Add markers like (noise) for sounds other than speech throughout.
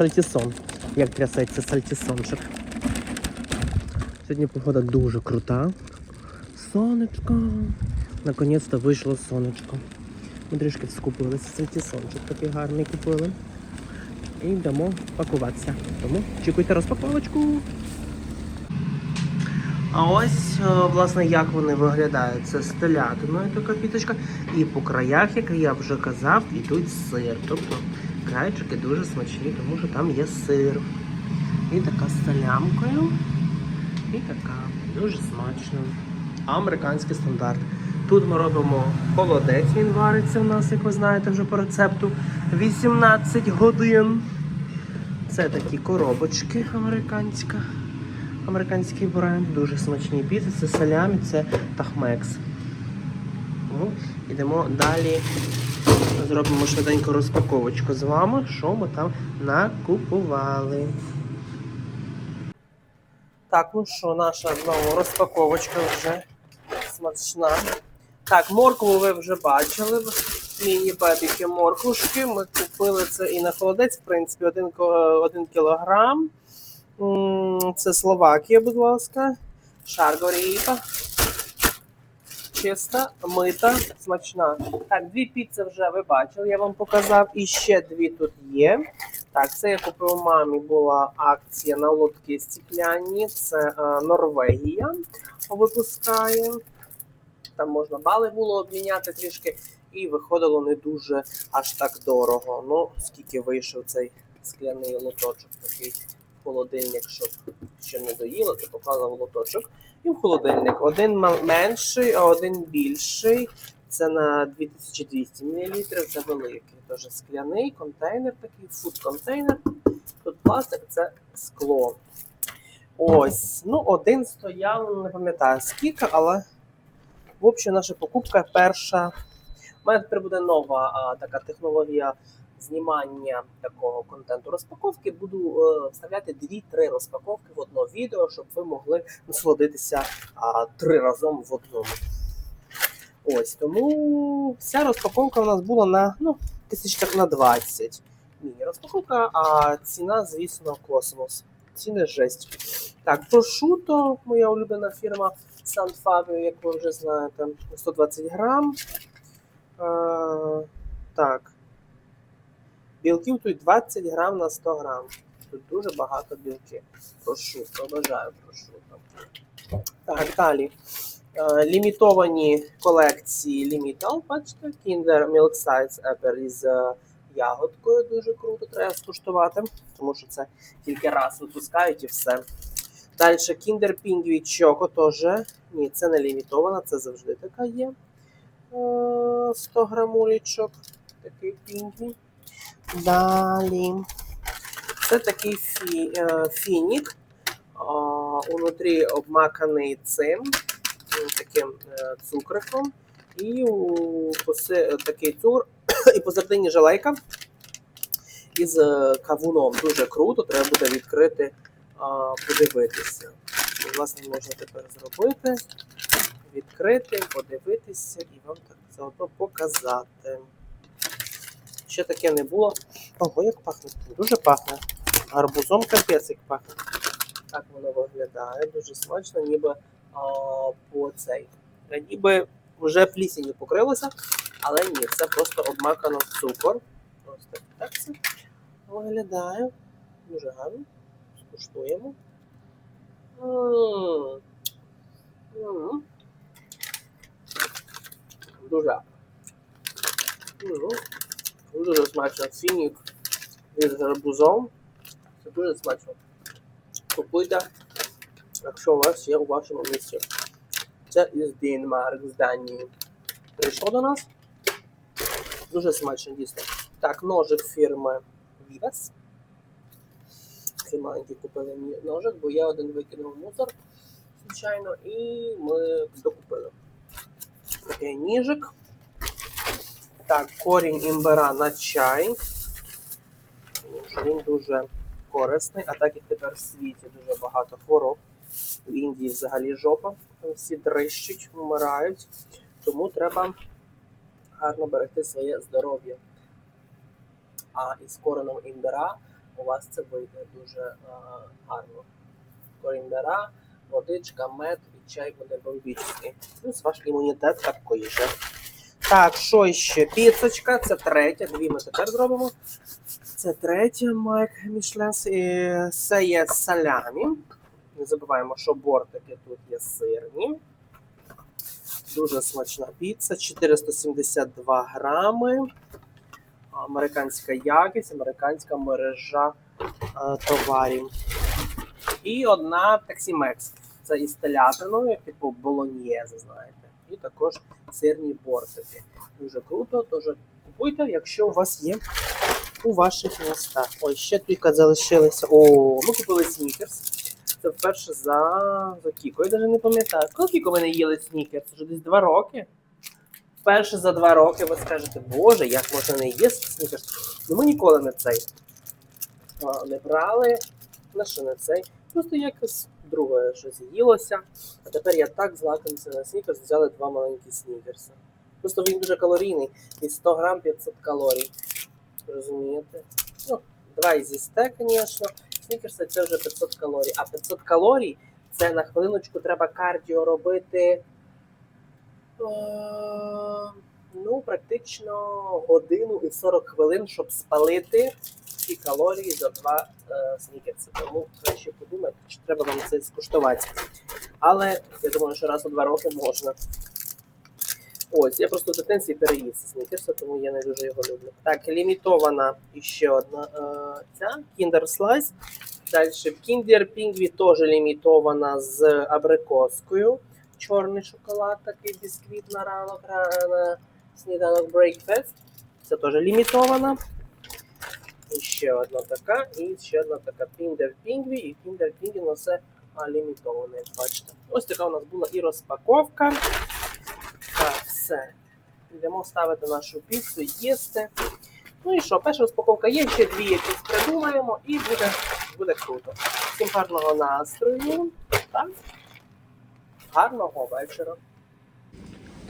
сальтісон. Як трясеться сальтісончик. Сьогодні погода дуже крута. Сонечко. Наконець-то вийшло сонечко. Ми трішки скупилися сальтісончик такий гарний купили. І йдемо пакуватися. Тому чекуйте розпаковочку. А ось, е, власне, як вони виглядають. Це з телятиною така піточка. І по краях, як я вже казав, йдуть сир. Тобто крайчики дуже смачні, тому що там є сир. І така з салямкою. І така. Дуже смачно. Американський стандарт. Тут ми робимо холодець, він вариться у нас, як ви знаєте, вже по рецепту 18 годин. Це такі коробочки американська. Американський бренд, дуже смачні піци, це салямі, це тахмекс. Ну, Ідемо далі. Зробимо швиденько розпаковочку з вами, що ми там накупували. Так, ну що, наша знову розпаковочка вже смачна. Так, моркву ви вже бачили. Міні-бебіки морквушки. Ми купили це і на холодець, в принципі, один, один кілограм. Це Словакія, будь ласка. Шаргоріка. Чиста, мита, смачна. Так, дві піци вже ви бачили, я вам показав. І ще дві тут є. Так, це я купив мамі, була акція на лодки стікляні. Це е, Норвегія випускає. Там можна бали було обміняти трішки, і виходило не дуже аж так дорого. Ну, скільки вийшов цей скляний лоточок, такий холодильник, щоб ще не доїло, то поклала лоточок. І в холодильник. Один менший, а один більший. Це на 2200 мл, це великий. Теж скляний контейнер такий, фуд-контейнер. Тут пластик, це скло. Ось. Ну, один стояв, не пам'ятаю скільки, але в общем, наша покупка перша. У мене тепер буде нова а, така технологія знімання такого контенту розпаковки. Буду е, вставляти 2-3 розпаковки в одно відео, щоб ви могли насолодитися а, три разом в одному. Ось тому вся розпаковка у нас була на ну, тисяч на 20. Міні-розпаковка, а ціна, звісно, космос. Ціни жесть. Так, прошуто, моя улюблена фірма Сан Фабіо, як ви вже знаєте, 120 грам. Е, так. Білків тут 20 грам на 100 грам. Тут дуже багато білків. Прошуто, бажаю прошуто. Так, далі. Е, лімітовані колекції Limital, бачите, Kinder Milk Size Apple із е, ягодкою дуже круто, треба скуштувати, тому що це тільки раз випускають і все. Далі Kinder Pingui Choco теж. Ні, це не лімітована, це завжди така є. Е, 100 грамулічок. Такий пінгві. Далі. Це такий фі, е, фінік. А, унутрі обмаканий цим таким е, цукриком. І у, поси, такий цукор, (coughs) і посередині жалейка із е, кавуном. Дуже круто, треба буде відкрити, подивитися. Власне, можна тепер зробити, відкрити, подивитися і вам так заодно показати. Ще таке не було. Ого, як пахне. Дуже пахне. Гарбузом капець як пахне. Так воно виглядає. Дуже смачно, ніби а, по цей. Ніби вже плісінню покрилося, але ні, це просто обмакано в цукор. Ось так, це виглядає. Дуже гарно. Скуштуємо. Дуже. Дуже смачно. Фінік із гарбузом. Це дуже смачно. Купуйте, якщо у вас є у вашому місці. Це із Денмарк, з Данії. Прийшло до нас. Дуже смачно дійсно. Так, ножик фірми Vivas. Такий маленький купили ножик, бо я один викинув мусор, звичайно, і ми докупили. Такий ніжик. Так, корінь імбира на чай. Він дуже корисний, а так як тепер в світі дуже багато хвороб. В Індії взагалі жопа, всі дрищуть, вмирають. Тому треба гарно берегти своє здоров'я. А із кореном імбира у вас це вийде дуже е, гарно. Корінбера, водичка, мед і чай буде бомбічний. Плюс ваш імунітет такий же. Так, що ще? Піцочка, це третя. Дві ми тепер зробимо. Це третя Майк Мішлен. Е, Це є салямі. Не забуваємо, що бортики тут є сирні. Дуже смачна піца, 472 грами. Американська якість, американська мережа е, товарів. І одна таксімекс. Це із телятиною, типу болоньєзе, знаєте. І також сирні бортики. Дуже круто, дуже купуйте, якщо у вас є у ваших містах. Ой, ще тільки залишилися. О, ми купили снікерс. Це вперше за, за Кіко. Я навіть не пам'ятаю. Коли ми не їли снікерс? Вже десь два роки. Вперше за два роки ви скажете, боже, як можна не їсти снікерс? Ну ми ніколи не цей не брали. На що не цей? Просто якось друге щось їлося. А тепер я так злакомився на снікерс, взяли два маленькі снікерси. Просто він дуже калорійний. Від 100 грам 500 калорій. Розумієте? Ну, два ізі сте, звісно. Снікерси це вже 500 калорій. А 500 калорій це на хвилиночку треба кардіо робити. Ну, практично годину і 40 хвилин, щоб спалити ці калорії за два е, снікерси. Тому краще подумайте, чи треба вам це скуштувати. Але я думаю, що раз у два роки можна. Ось, я просто в дитинстві переїв ці снікерси, тому я не дуже його люблю. Так, лімітована іще одна е, ця Kinder Slice. Далі Kinder Pingvi теж лімітована з абрикоскою. Чорний шоколад, такий бісквіт на ранок, сніданок breakfast. Це теж лімітована. І ще одна така, і ще одна така Kinder Pingvi, і Kinder Pingvi на все лімітоване, як бачите. Ось така у нас була і розпаковка. Так, все. Йдемо ставити нашу піцу, їсти. Ну і що, перша розпаковка є, ще дві якісь придумаємо, і буде, буде круто. Всім гарного настрою. Так? Гарного вечора.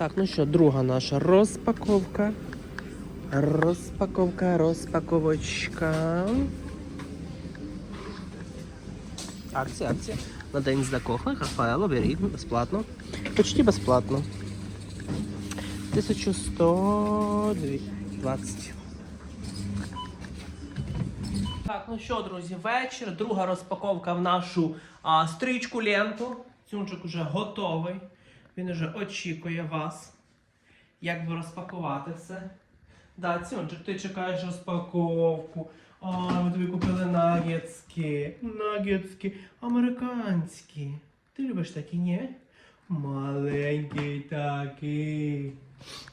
Так, ну що, друга наша розпаковка. Розпаковка, розпаковочка. Акція, акція. На день закоханих. Рафаело, беріть безплатно. Почти безплатно. 1120. Так, ну що, друзі, вечір. Друга розпаковка в нашу а, стрічку ленту. Цюнчик уже готовий. Він уже очікує вас. Як би розпакувати все. Да, Цюнчик, ти чекаєш розпаковку. А, ми тобі купили нагетски. Нагетски американські. Ти любиш такі, ні? Маленький такий.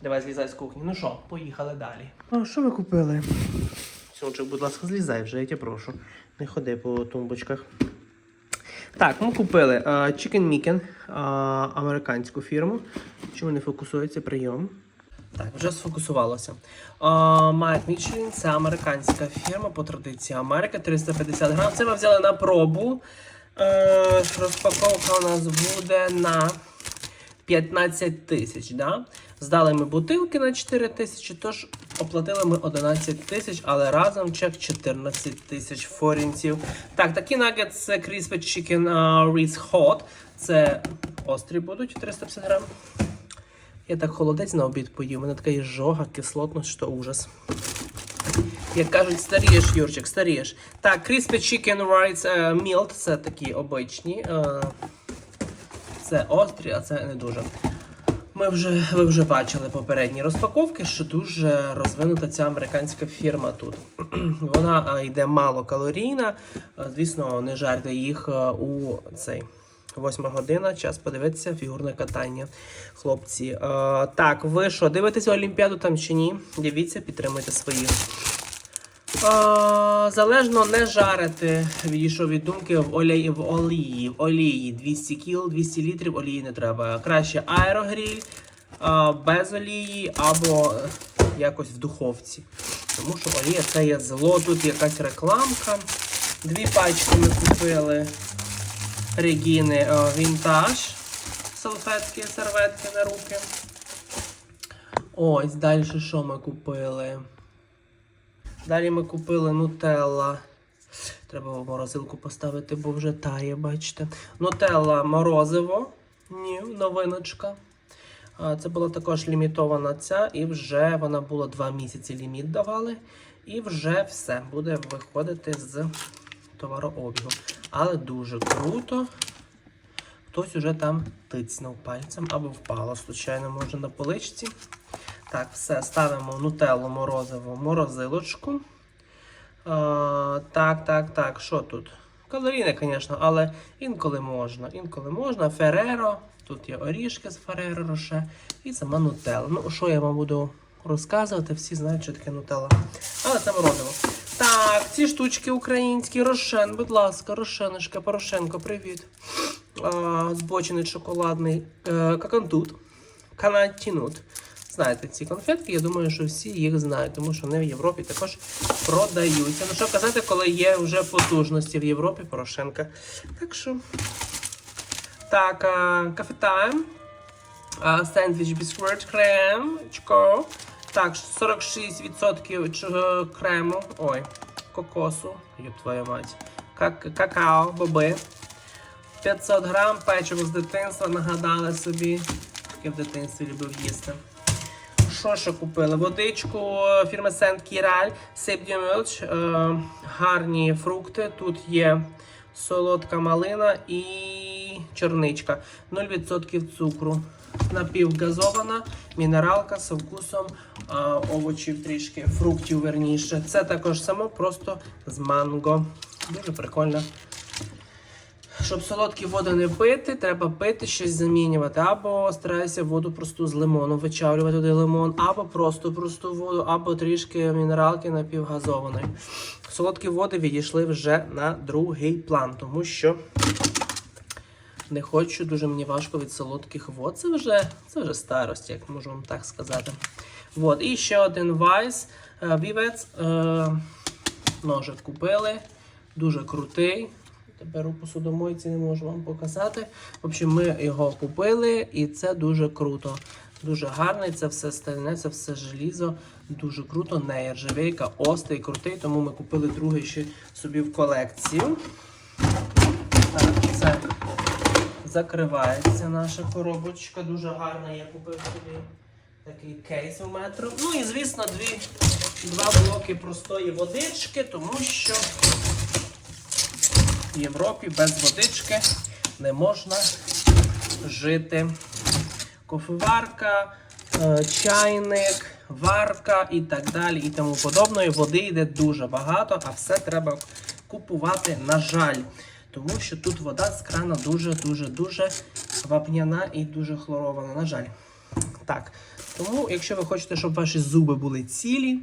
Давай злізай з кухні. Ну що, поїхали далі. А що ви купили? Сьомчик, будь ласка, злізай вже, я тебе прошу. Не ходи по тумбочках. Так, ми купили а, Chicken Micken, а, американську фірму. Чому не фокусується прийом? Так, вже сфокусувалося. Майк Michelin це американська фірма по традиції Америки. 350 грам. Це ми взяли на пробу. Е, розпаковка у нас буде на 15 тисяч. Да? Здали ми бутилки на 4 тисячі, тож оплатили ми 11 тисяч, але разом чек 14 тисяч форінців. Так, такі нагетс це Crispy Chicken Ritz Hot. Це острі будуть 350 грам. Я так холодець на обід поїв. У мене така жога, кислотність, що ужас. Як кажуть, старієш, Юрчик, старієш. Так, Crispy Chicken Rice uh, Mild, це такі обичні. е, це острі, а це не дуже. Ми вже, ви вже бачили попередні розпаковки, що дуже розвинута ця американська фірма тут. (clears throat) Вона йде малокалорійна. А, Звісно, не жарте їх у цей. Восьма година, час подивитися, фігурне катання, хлопці. А, так, ви що, дивитеся Олімпіаду там чи ні? Дивіться, підтримуйте своїх. А, залежно не жарити, відійшов від думки в олії, в олії, в олії 200 кіл, 200 літрів олії не треба. Краще аерогріль а, без олії або якось в духовці. Тому що олія це є зло. Тут якась рекламка. Дві пачки ми купили Регіни е, Вінтаж. Салфетки, серветки на руки. Ось, далі що ми купили? Далі ми купили Нутелла Треба в морозилку поставити, бо вже тає, бачите. Нутелла морозиво. Ні, новиночка. Це була також лімітована ця, і вже вона була 2 місяці ліміт давали. І вже все буде виходити з товарообігу. Але дуже круто. Хтось уже там тицнув пальцем або впало, случайно, може на поличці. Так, все, ставимо нутеллу морозиво в морозилочку. А, так, так, так, що тут? Калорійне, звісно, але інколи можна. Інколи можна. Фереро. Тут є орішки з Фереро Роше і сама нутелла. Ну, що я вам буду розказувати, всі знають, що таке нутелла. Але це морозиво. Так, ці штучки українські, Рошен, будь ласка, Рошеночка, Порошенко, привіт. Збочений шоколадний е, какантут. Канатінут. Знаєте ці конфетки, я думаю, що всі їх знають, тому що вони в Європі також продаються. Ну що казати, коли є вже потужності в Європі Порошенка. Так що. Так, а, кафе тайм. А, Сендвіч бісквіт крем. Так, 46% крему. Ой, кокосу. Йоп твою мать. Как, какао, боби. 500 грам печиво з дитинства нагадали собі. Таке в дитинстві любив їсти. Що ще купили? Водичку фірми Сент Кіраль, Сибдю Милч, е, гарні фрукти. Тут є солодка малина і чорничка. 0% цукру. Напівгазована, мінералка з вкусом е, овочів трішки, фруктів верніше. Це також само просто з манго. Дуже прикольно. Щоб солодкі води не пити, треба пити щось замінювати. Або старайся воду просту з лимону, вичавлювати туди лимон, або просто просту воду, або трішки мінералки напівгазованої. Солодкі води відійшли вже на другий план, тому що не хочу, дуже мені важко від солодких вод. Це вже, це вже старость, як можу вам так сказати. От, і ще один вайс. Вівець. Ножик купили. Дуже крутий. Тепер у посудомойці не можу вам показати. В общем, ми його купили, і це дуже круто. Дуже гарний, це все стальне, це все желізо. Дуже круто, нержавейка, острий, крутий, тому ми купили другий ще собі в колекцію. Так, це закривається наша коробочка. Дуже гарна. Я купив собі такий кейс у метро. Ну і звісно, дві, два блоки простої водички, тому що Європі без водички не можна жити. Кофеварка, е, чайник, варка і так далі, і тому подобної. Води йде дуже багато, а все треба купувати, на жаль. Тому що тут вода з крана дуже-дуже-дуже вапняна і дуже хлорована, на жаль. Так. Тому, якщо ви хочете, щоб ваші зуби були цілі,